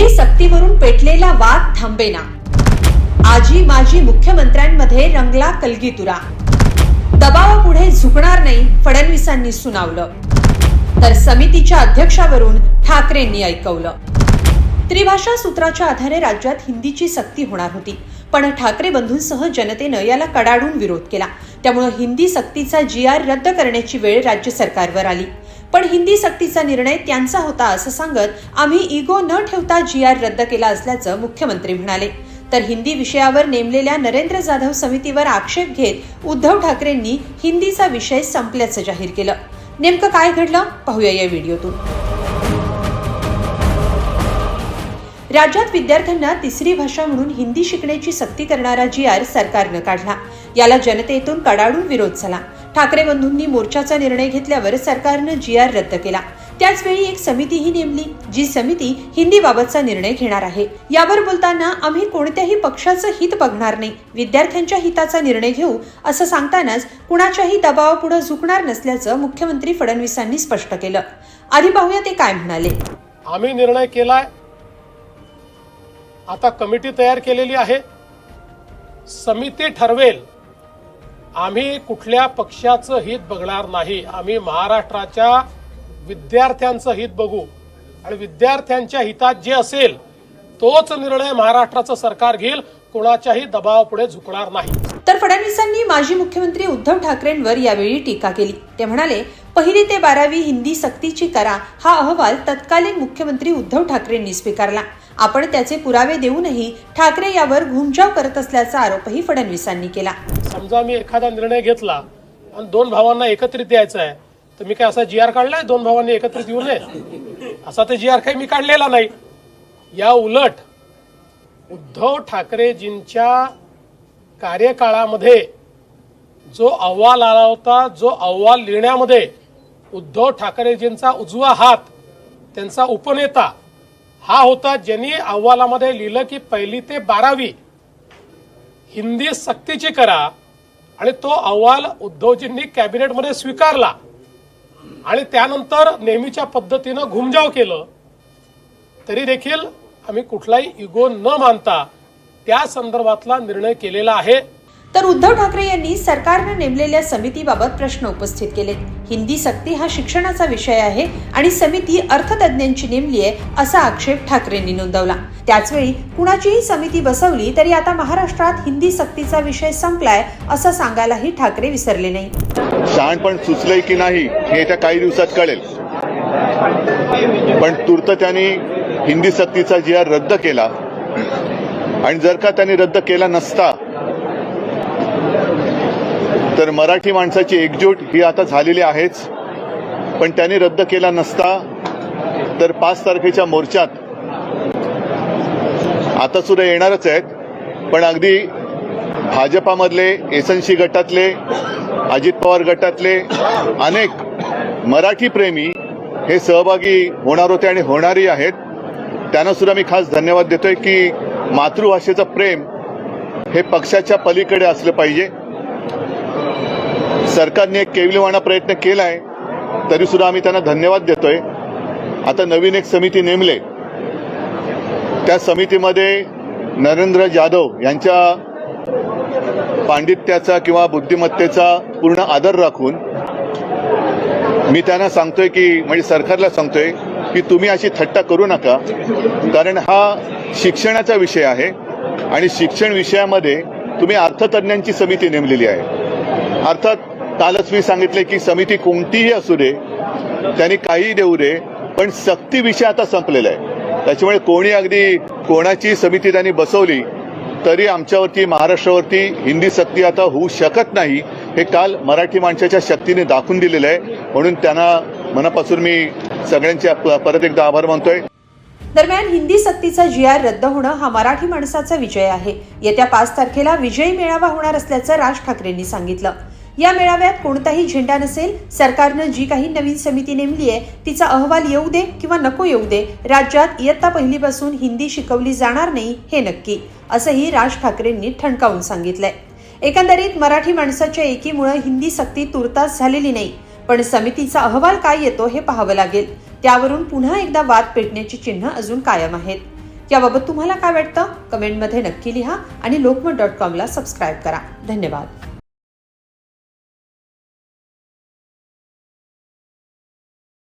हिंदी सक्तीवरून पेटलेला वाद थांबेना. आजी माजी मुख्यमंत्र्यांमध्ये रंगला कलगीतुरा. दबावापुढे झुकणार नाही फडणवीसांनी सुनावलं. तर समितीच्या अध्यक्षावरून ठाकरेंनी ऐकवलं. त्रिभाषा सूत्राच्या आधारे राज्यात हिंदीची सक्ती होणार होती पण ठाकरे बंधूंसह जनतेनं याला कडाडून विरोध केला. त्यामुळे हिंदी सक्तीचा जी आर रद्द करण्याची वेळ राज्य सरकारवर आली. पण हिंदी सक्तीचा निर्णय त्यांचा होता असं सांगत आम्ही इगो न ठेवता जी आर रद्द केला असल्याचं मुख्यमंत्री म्हणाले. तर हिंदी विषयावर नेमलेल्या नरेंद्र जाधव समितीवर आक्षेप घेत उद्धव ठाकरेंनी हिंदीचा विषय संपल्याचं जाहीर केलं. नेमकं काय घडलं? पाहूया या व्हिडिओतून. राज्यात विद्यार्थ्यांना तिसरी भाषा म्हणून हिंदी शिकण्याची सक्ती करणारा जी आर सरकारनं काढला. याला जनतेतून कडाडून विरोध झाला. ठाकरे बंधूंनी मोर्चाचा निर्णय घेतल्यावर सरकारनं जी आर रद्द केला. त्याचवेळी एक समितीही नेमली जी समिती हिंदीबाबतचा निर्णय घेणार आहे. यावर बोलताना आम्ही कोणत्याही पक्षाचं हित बघणार नाही. विद्यार्थ्यांच्या हिताचा निर्णय घेऊ असं सांगतानाच कुणाच्याही दबावापुढे झुकणार नसल्याचं मुख्यमंत्री फडणवीसांनी स्पष्ट केलं. आधी पाहूया ते काय म्हणाले. आम्ही निर्णय केलाय आता कमिटी तयार केलेली आहे. समिती ठरवेल आम्ही कुठल्या पक्षाचं हित बघणार नाही. आम्ही महाराष्ट्राच्या विद्यार्थ्यांचं हित बघू. आणि विद्यार्थ्यांच्या हितात जे असेल तोच निर्णय महाराष्ट्राचं सरकार घेईल. कोणाच्याही दबावापुढे झुकणार नाही. तर फडणवीसांनी माजी मुख्यमंत्री उद्धव ठाकरेंवर यावेळी टीका केली. ते म्हणाले पहिली ते बारावी हिंदी सक्तीची करा. हा अहवाल तत्कालीन मुख्यमंत्री उद्धव ठाकरेंनी स्वीकारला. आपण त्याचे पुरावे देऊनही ठाकरे यावर घुमजाव करत असल्याचा आरोपही फडणवीसांनी केला. समजा मी एखादा निर्णय घेतला आणि दोन भावांना एकत्रित द्यायचा आहे तर मी काय असा जी आर काढलाय? दोन भावांनी एकत्रित येऊ नये? असा ते जी आर काही मी काढलेला नाही. या उलट उद्धव ठाकरेजींच्या कार्यकाळामध्ये जो अहवाल आला होता जो अहवाल लिहिण्यामध्ये उद्धव ठाकरेजींचा उजवा हात त्यांचा उपनेता हा होता ज्यांनी अहवालामध्ये लिहिलं की पहिली ते बारावी. हिंदी सक्तीची करा आणि तो अहवाल उद्धवजींनी कॅबिनेटमध्ये स्वीकारला. आणि त्यानंतर नेहमीच्या पद्धतीनं घुमजाव केलं. तरी देखील आम्ही कुठलाही इगो न मानता त्या संदर्भातला निर्णय केलेला आहे. तर उद्धव ठाकरे यांनी सरकारनं नेमलेल्या समितीबाबत प्रश्न उपस्थित केले. हिंदी सक्ती हा शिक्षणाचा विषय आहे आणि समिती अर्थतज्ञांची नेमली आहे असा आक्षेप ठाकरेंनी नोंदवला. त्याचवेळी कुणाचीही समिती बसवली तरी आता महाराष्ट्रात हिंदी सक्तीचा विषय संपलाय असं सांगायलाही ठाकरे विसरले नाही. शहाणपण सुचलंय की नाही हे येत्या काही दिवसात कळेल. पण तूर्त त्यांनी हिंदी सक्तीचा जी आर रद्द केला. आणि जर का त्यांनी रद्द केला नसता तर मराठी माणसाची एकजूट ही आता झालेली आहेच. पण त्यांनी रद्द केला नसता तर पाच तारखेच्या मोर्चात आता सुद्धा येणारच आहेत. पण अगदी भाजपामधले एसएनसी गटातले अजित पवार गटातले अनेक मराठी प्रेमी हे सहभागी होणार होते आणि होणारही आहेत. त्यांना सुद्धा मी खास धन्यवाद देतोय की मातृभाषेचं प्रेम हे पक्षाच्या पलीकडे असलं पाहिजे. सरकारने एक केविलवाणा प्रयत्न केला आहे तरीसुद्धा आम्ही त्यांना धन्यवाद देतोय. आता नवीन एक समिती नेमले. त्या समितीमध्ये नरेंद्र जाधव यांच्या पांडित्याचा किंवा बुद्धिमत्तेचा पूर्ण आदर राखून मी त्यांना सांगतोय की म्हणजे सरकारला सांगतोय की तुम्ही अशी थट्टा करू नका कारण हा शिक्षणाचा विषय आहे आणि शिक्षण विषयामध्ये तुम्ही अर्थतज्ञांची समिती नेमलेली आहे. अर्थात कालच मी सांगितले की समिती कोणतीही असू दे त्यांनी काहीही देऊ दे पण सक्ती विषय आता संपलेला आहे. त्याच्यामुळे कोणी अगदी कोणाची समिती त्यांनी बसवली तरी आमच्यावरती महाराष्ट्रावरती हिंदी सक्ती आता होऊ शकत नाही हे काल मराठी माणसाच्या शक्तीने दाखवून दिलेलं आहे. म्हणून त्यांना मनापासून मी सगळ्यांचे परत एकदा आभार मानतोय. दरम्यान हिंदी सक्तीचा जी आर रद्द होणं हा मराठी माणसाचा विजय आहे. येत्या पाच तारखेला विजयी मेळावा होणार असल्याचं राज ठाकरेंनी सांगितलं. या मेळाव्यात कोणताही झेंडा नसेल सरकारनं जी काही नवीन समिती नेमली आहे तिचा अहवाल येऊ दे किंवा नको येऊ दे राज्यात इयत्ता पहिलीपासून हिंदी शिकवली जाणार नाही हे नक्की असंही राज ठाकरेंनी ठणकावून सांगितलंय. एकंदरीत मराठी माणसाच्या एकीमुळे हिंदी सक्ती तुर्तास झालेली नाही पण समितीचा अहवाल काय येतो हे पाहावं लागेल. त्यावरून पुन्हा एकदा वाद पेटण्याची चिन्ह अजून कायम आहेत. याबाबत तुम्हाला काय वाटतं? कमेंटमध्ये नक्की लिहा आणि लोकमत डॉट कॉमला सबस्क्राईब करा. धन्यवाद.